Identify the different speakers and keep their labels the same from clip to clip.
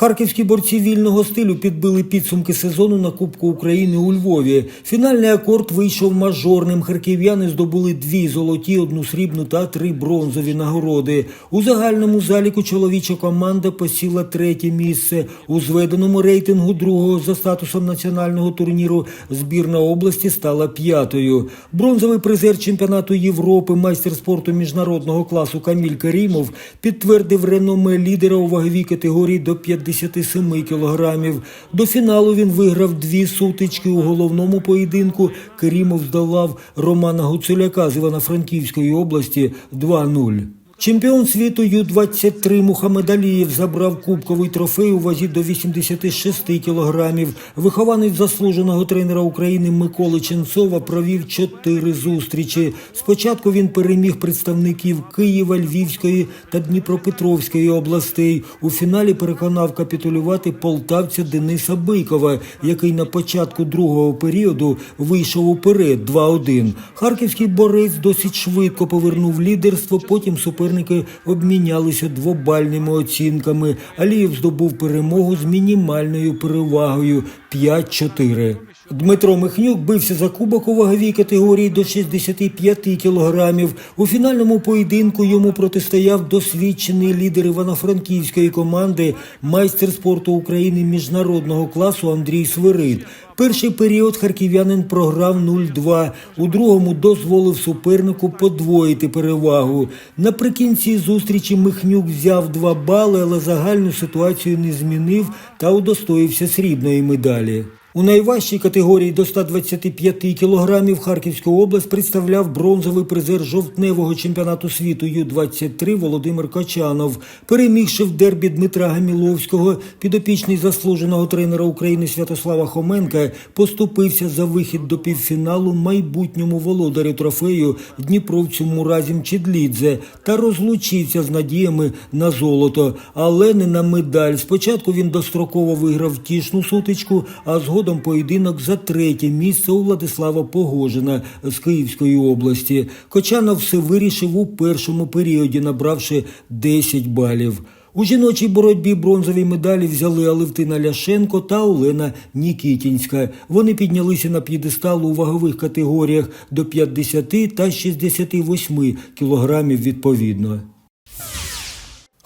Speaker 1: Харківські борці вільного стилю підбили підсумки сезону на Кубку України у Львові. Фінальний акорд вийшов мажорним. Харків'яни здобули дві золоті, одну срібну та три бронзові нагороди. У загальному заліку чоловіча команда посіла третє місце. У зведеному рейтингу другого за статусом національного турніру збірна області стала п'ятою. Бронзовий призер чемпіонату Європи, майстер спорту міжнародного класу Каміль Карімов підтвердив реноме лідера у ваговій категорії до 57 кілограмів. До фіналу він виграв дві сутички у головному поєдинку. Керімов здолав Романа Гуцуляка з Івано-Франківської області 2-0. Чемпіон світу Ю-23 Мухаммед Алієв забрав кубковий трофей у вазі до 86 кілограмів. Вихованець заслуженого тренера України Миколи Ченцова провів чотири зустрічі. Спочатку він переміг представників Києва, Львівської та Дніпропетровської областей. У фіналі переконав капітулювати полтавця Дениса Бикова, який на початку другого періоду вийшов уперед 2-1. Харківський борець досить швидко повернув лідерство. Потім суперники обмінялися двобальними оцінками. Алієв здобув перемогу з мінімальною перевагою 5-4. Дмитро Михнюк бився за кубок у ваговій категорії до 65 кілограмів. У фінальному поєдинку йому протистояв досвідчений лідер Івано-Франківської команди, майстер спорту України міжнародного класу Андрій Свирид. Перший період харків'янин програв 0-2. У другому дозволив супернику подвоїти перевагу. Наприкінці зустрічі Михнюк взяв два бали, але загальну ситуацію не змінив та удостоївся срібної медалі. У найважчій категорії до 125 кілограмів Харківську область представляв бронзовий призер жовтневого чемпіонату світу Ю-23 Володимир Качанов. Перемігши в дербі Дмитра Гаміловського, підопічний заслуженого тренера України Святослава Хоменка поступився за вихід до півфіналу майбутньому володарю трофею Дніпровцю Муразім Чедлідзе та розлучився з надіями на золото, але не на медаль. Спочатку він достроково виграв тішну сутичку, а згодом поєдинок за третє місце у Владислава Погожина з Київської області. Кочанов все вирішив у першому періоді, набравши 10 балів. У жіночій боротьбі бронзові медалі взяли Алевтина Ляшенко та Олена Нікітінська. Вони піднялися на п'єдестал у вагових категоріях до 50 та 68 кілограмів відповідно.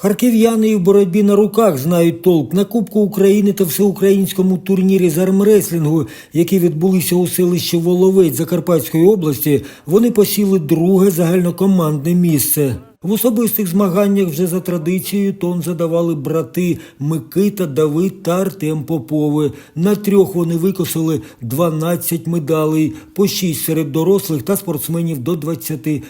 Speaker 1: Харків'яни і в боротьбі на руках знають толк на Кубку України та всеукраїнському турнірі з армреслінгу, які відбулися у селищі Воловець Закарпатської області. Вони посіли друге загальнокомандне місце. В особистих змаганнях вже за традицією тон задавали брати Микита, Давид та Артем Попови. На трьох вони викосили 12 медалей, по 6 серед дорослих та спортсменів до 23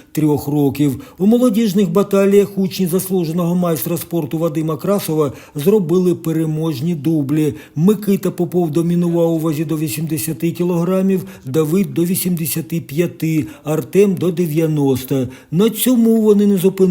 Speaker 1: років. У молодіжних баталіях учні заслуженого майстра спорту Вадима Красова зробили переможні дублі. Микита Попов домінував у вазі до 80 кілограмів, Давид до 85, Артем до 90. На цьому вони не зупинилися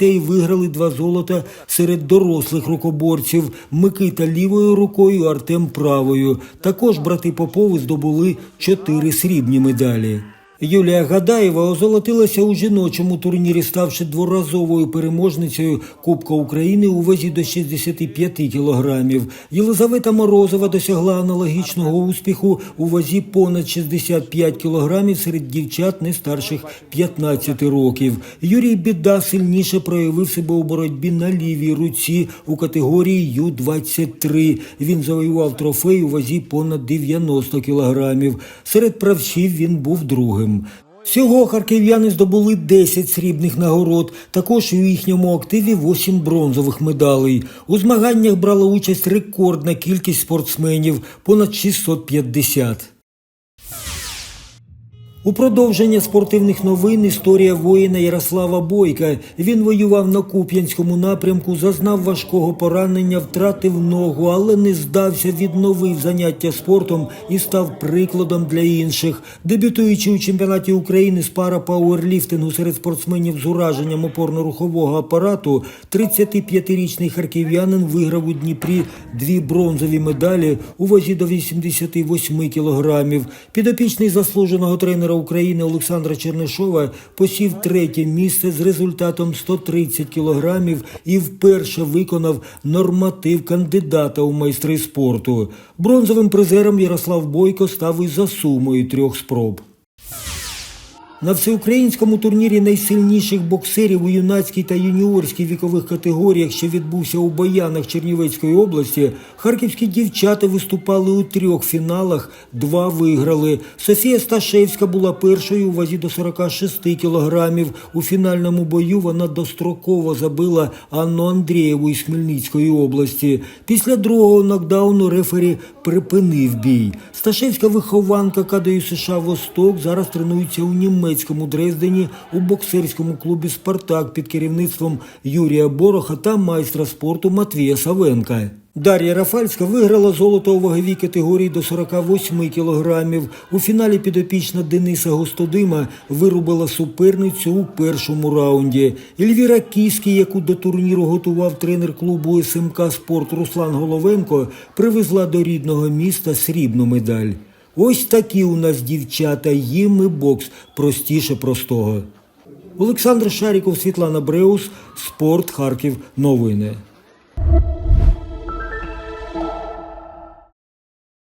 Speaker 1: і виграли два золота серед дорослих рукоборців. Микита лівою рукою, Артем правою. Також брати Попови здобули чотири срібні медалі. Юлія Гадаєва озолотилася у жіночому турнірі, ставши дворазовою переможницею Кубка України у вазі до 65 кілограмів. Єлизавета Морозова досягла аналогічного успіху у вазі понад 65 кілограмів серед дівчат не старших 15 років. Юрій Біда сильніше проявив себе у боротьбі на лівій руці у категорії Ю-23. Він завоював трофей у вазі понад 90 кілограмів. Серед правців він був другим. Всього харків'яни здобули 10 срібних нагород. Також у їхньому активі 8 бронзових медалей. У змаганнях брала участь рекордна кількість спортсменів понад 650. У продовження спортивних новин історія воїна Ярослава Бойка. Він воював на Куп'янському напрямку, зазнав важкого поранення, втратив ногу, але не здався, відновив заняття спортом і став прикладом для інших. Дебютуючи у чемпіонаті України з пара пауерліфтингу серед спортсменів з ураженням опорно-рухового апарату, 35-річний харків'янин виграв у Дніпрі дві бронзові медалі у вазі до 88 кілограмів. Підопічний заслуженого тренера тренера України Олександра Чернишова посів третє місце з результатом 130 кілограмів і вперше виконав норматив кандидата у майстри спорту. Бронзовим призером Ярослав Бойко став із за сумою трьох спроб. На всеукраїнському турнірі найсильніших боксерів у юнацькій та юніорській вікових категоріях, що відбувся у Боянах Чернівецької області, харківські дівчата виступали у трьох фіналах, два виграли. Софія Сташевська була першою у вазі до 46 кілограмів. У фінальному бою вона достроково забила Анну Андрієву із Хмельницької області. Після другого нокдауну рефері припинив бій. Сташевська вихованка КДЮ США Восток зараз тренується у німецькому Дрездені у боксерському клубі Спартак під керівництвом Юрія Бороха та майстра спорту Матвія Савенка. Дар'я Рафальська виграла золото у ваговій категорії до 48 кілограмів. У фіналі підопічна Дениса Гостодима вирубила суперницю у першому раунді. Ельвіра Кіський, яку до турніру готував тренер клубу СМК Спорт Руслан Головенко, привезла до рідного міста срібну медаль. Ось такі у нас дівчата, їм і бокс простіше простого. Олександр Шаріков, Світлана Бреус, Спорт, Харків. Новини.